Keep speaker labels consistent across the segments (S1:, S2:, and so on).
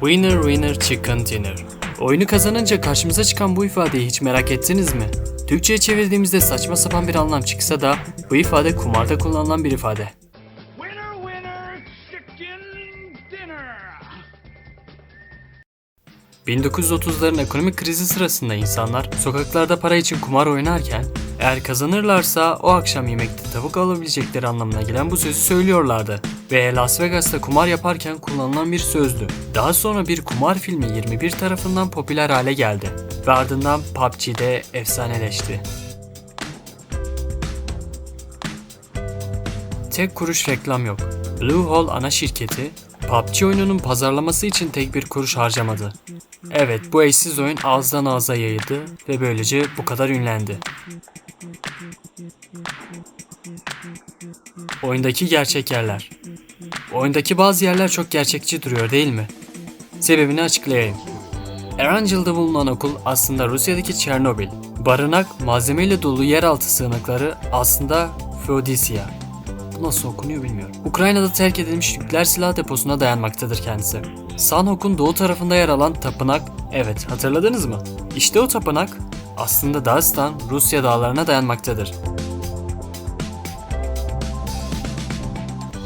S1: Winner winner chicken dinner. Oyunu kazanınca karşımıza çıkan bu ifadeyi hiç merak ettiniz mi? Türkçe'ye çevirdiğimizde saçma sapan bir anlam çıksa da bu ifade kumarda kullanılan bir ifade. 1930'ların ekonomik krizi sırasında insanlar sokaklarda para için kumar oynarken eğer kazanırlarsa o akşam yemekte tavuk alabilecekleri anlamına gelen bu sözü söylüyorlardı. Ve Las Vegas'ta kumar yaparken kullanılan bir sözdü. Daha sonra bir kumar filmi 21 tarafından popüler hale geldi ve ardından PUBG'de efsaneleşti. Tek kuruş reklam yok. Bluehole ana şirketi PUBG oyununun pazarlaması için tek bir kuruş harcamadı. Evet bu eşsiz oyun ağızdan ağza yayıldı ve böylece bu kadar ünlendi. Oyundaki gerçek yerler. Oyundaki bazı yerler çok gerçekçi duruyor değil mi? Sebebini açıklayayım. Erangel'da bulunan okul aslında Rusya'daki Çernobil. Barınak, malzemeyle dolu yeraltı sığınakları aslında Feodosya. Nasıl okunuyor bilmiyorum. Ukrayna'da terk edilmiş nükleer silah deposuna dayanmaktadır kendisi. Sanhok'un doğu tarafında yer alan tapınak, evet hatırladınız mı? İşte o tapınak aslında Dağıstan, Rusya dağlarına dayanmaktadır.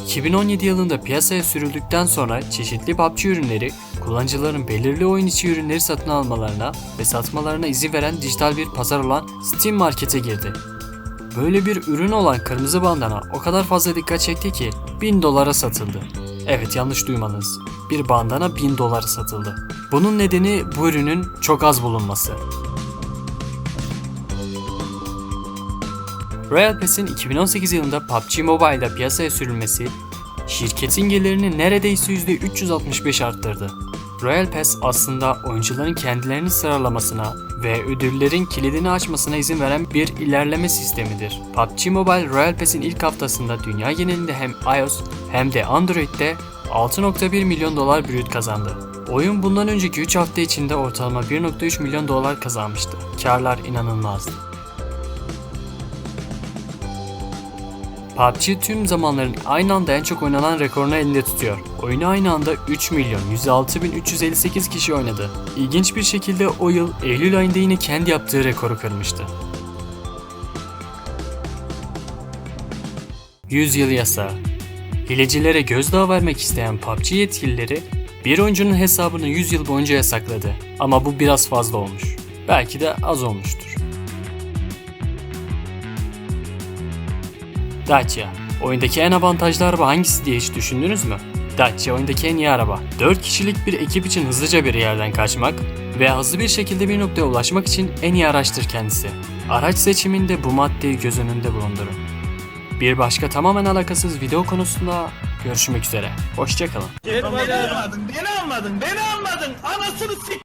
S1: 2017 yılında piyasaya sürüldükten sonra çeşitli PUBG ürünleri kullanıcıların belirli oyun içi ürünleri satın almalarına ve satmalarına izin veren dijital bir pazar olan Steam Market'e girdi. Böyle bir ürün olan kırmızı bandana o kadar fazla dikkat çekti ki 1000 dolara satıldı. Evet yanlış duymadınız. Bir bandana 1000 dolara satıldı. Bunun nedeni bu ürünün çok az bulunması. Royal Pass'in 2018 yılında PUBG Mobile'da piyasaya sürülmesi, şirketin gelirini neredeyse %365 arttırdı. Royal Pass aslında oyuncuların kendilerini sıralamasına ve ödüllerin kilidini açmasına izin veren bir ilerleme sistemidir. PUBG Mobile Royal Pass'in ilk haftasında dünya genelinde hem iOS hem de Android'de 6.1 milyon dolar brüt kazandı. Oyun bundan önceki 3 hafta içinde ortalama 1.3 milyon dolar kazanmıştı. Karlar inanılmazdı. PUBG tüm zamanların aynı anda en çok oynanan rekorunu elinde tutuyor. Oyunu aynı anda 3 milyon 106 bin 358 kişi oynadı. İlginç bir şekilde o yıl Eylül ayında yine kendi yaptığı rekoru kırmıştı. 100 yıl yasağı Hilecilere gözdağı vermek isteyen PUBG yetkilileri bir oyuncunun hesabını 100 yıl boyunca yasakladı. Ama bu biraz fazla olmuş. Belki de az olmuştur. Dacia. Oyundaki en avantajlı araba hangisi diye hiç düşündünüz mü? Dacia oyundaki en iyi araba. 4 kişilik bir ekip için hızlıca bir yerden kaçmak ve hızlı bir şekilde bir noktaya ulaşmak için en iyi araçtır kendisi. Araç seçiminde bu maddeyi göz önünde bulundurun. Bir başka tamamen alakasız video konusunda görüşmek üzere. Hoşçakalın.
S2: Beni almadın, beni almadın, beni almadın. Anasını sik.